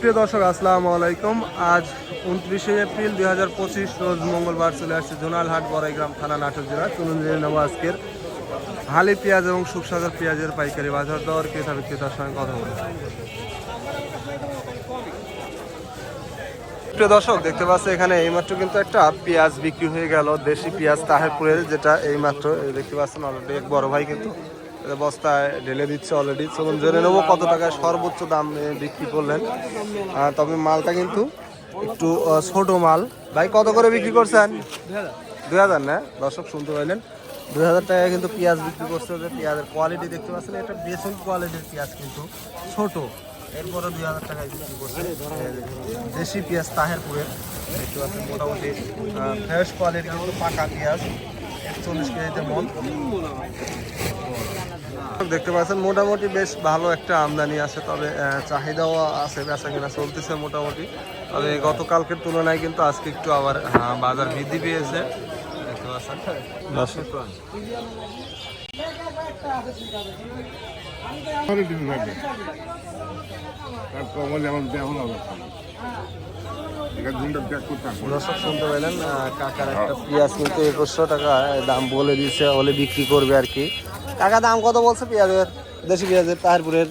প্রিয় দর্শক, আসসালামু আলাইকুম। আজ উনত্রিশে এপ্রিল দুই হাজার পঁচিশ, রোজ মঙ্গলবার চলে আসছে জোনালহাট, বড়াইগ্রাম থানা নাটক জেলা। চলুন জেনে নেব আজকের হালি পেঁয়াজ এবং সুকসাগর পেঁয়াজের পাইকারি বাজার দর ক্রেতা বিক্রেতার সঙ্গে কথা বলব। প্রিয় দর্শক, দেখতে পাচ্ছি এখানে এইমাত্র কিন্তু একটা পেঁয়াজ বিক্রি হয়ে গেল, দেশি পেঁয়াজ তাহেরপুরের, যেটা এইমাত্র, এই দেখতে পাচ্ছেন, অলরেডি এক বড় ভাই কিন্তু বস্তায় ঢেলে দিচ্ছে অলরেডি চলুন, জেনে নেব কত টাকায় সর্বোচ্চ দাম বিক্রি করলেন। তবে মালটা কিন্তু একটু ছোট মাল। ভাই, কত করে বিক্রি করছেন? দুই হাজার। না? দর্শক, শুনতে পাইলেন। দুই হাজার টাকায় কিন্তু পেঁয়াজ বিক্রি করছে যে পেঁয়াজের কোয়ালিটি দেখতে পাচ্ছেন, এটা বেসন কোয়ালিটির পেঁয়াজ কিন্তু ছোট। এরপরে দুই হাজার টাকায় বিক্রি করছে। দেশি পেঁয়াজ তাহেরপুরের। দেখতে পাচ্ছেন, মোটামুটি ফ্রেশ কোয়ালিটি পাকা পেঁয়াজ, একচল্লিশ কেজিতে মন। দেখতে পাচ্ছেন মোটামুটি বেশ ভালো একটা আমদানি আছে তবে চাহিদাও আছে বেচা কিনা চলতেছে মোটামুটি। তবে গতকালকের তুলনায় কিন্তু আজকে একটু আবার বাজার বৃদ্ধি পেয়েছে। দেখতে পাচ্ছেন। দর্শক শুনতে পেলেন কাকার একটা পেঁয়াজ কিন্তু একুশশো টাকা দাম বলে দিচ্ছে হলে বিক্রি করবে আর কি। কাকা দাম কত বলছে পেঁয়াজের? দেশি পেঁয়াজের তাহারপুরের?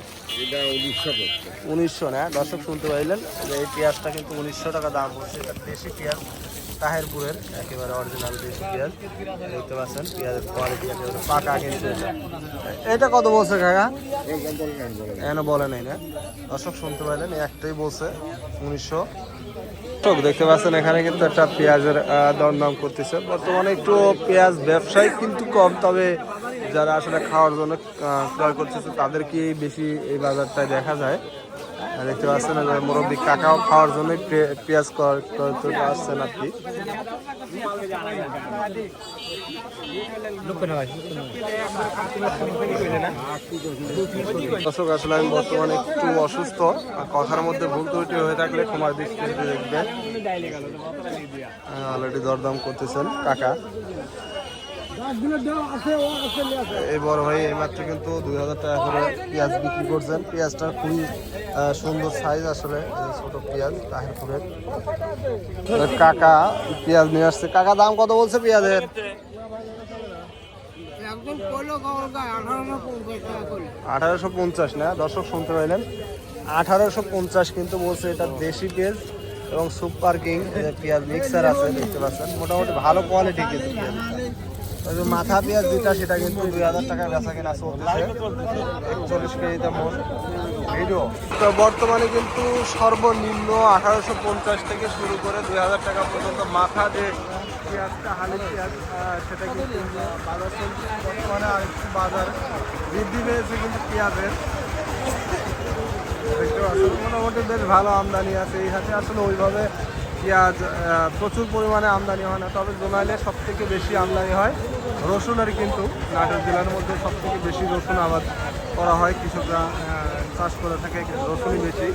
উনিশশো না? দর্শক শুনতে পাইলেন যে এই পেঁয়াজটা কিন্তু উনিশশো টাকা দাম পড়ছে এটা দেশি পেঁয়াজ তাহেরপুরের একেবারে অরিজিনাল দেশি পেঁয়াজ। দেখতে পাচ্ছেন পেঁয়াজের কোয়ালিটি একেবারে পাকা কিন্তু এটা। এটা কত বলছে কাকা? এখনও বলে নাই না। দর্শক শুনতে পাইলেন একটাই বলছে উনিশশো। দেখতে পাচ্ছেন এখানে কিন্তু একটা পেঁয়াজের দরদাম করতেছে। বর্তমানে একটু পেঁয়াজ ব্যবসায়িক কিন্তু কম তবে যারা আসলে খাওয়ার জন্য ক্রয় করতেছে, তাদেরকে বেশি এই বাজারটায় দেখা যায়। দেখতে পাচ্ছেন যে মুরব্বী কাকাও খাওয়ার জন্য পেঁয়াজ করতে আসছেন আর কি। দর্শক, আসলে আমি বর্তমানে একটু অসুস্থ কথার মধ্যে ভুল ত্রুটি হয়ে থাকলে ক্ষমার দৃষ্টিতে দেখবেন। অলরেডি দরদাম করতেছেন কাকা। এই বড় ভাই এইমাত্র কিন্তু দুই হাজার টাকা করে পেঁয়াজ বিক্রি করছেন। পেঁয়াজটা খুবই সুন্দর সাইজ আসলে ছোট পেঁয়াজ, তাহিরপুরের। কাকা পেঁয়াজ নিয়ে আসছে। কাকা, দাম কত বলছে পেঁয়াজের? আঠারোশো পঞ্চাশ না? দর্শক শুনতে পাইলেন। আঠারোশো পঞ্চাশ কিন্তু বলছে এটা দেশি পেঁয়াজ এবং সুপার কিং পেঁয়াজ মিক্সার আছে, দেখতে পাচ্ছেন। মোটামুটি ভালো কোয়ালিটি কিন্তু পেঁয়াজ। মাথা পেঁয়াজ যেটা, সেটা কিন্তু দুই হাজার টাকায় বেচা কেনা একচল্লিশ কেজিতে ভিডিও তো বর্তমানে কিন্তু সর্বনিম্ন আঠারোশো পঞ্চাশ থেকে শুরু করে দুই হাজার টাকা পর্যন্ত মাথা যে পেঁয়াজটা হালি পেঁয়াজ সেটা কিন্তু বাজার চলছে। বর্তমানে বাজার বৃদ্ধি পেয়েছে কিন্তু পেঁয়াজের। মোটামুটি বেশ ভালো আমদানি আছে। এই হাতে আসলে ওইভাবে পেঁয়াজ প্রচুর পরিমাণে আমদানি হয় না, তবে জোনাইলে সব থেকে বেশি আমদানি হয় রসুনের কিন্তু নাটোর জেলার মধ্যে সব থেকে বেশি রসুন আবাদ করা হয়, কৃষকরা চাষ করে থাকে, রসুনই বেশি।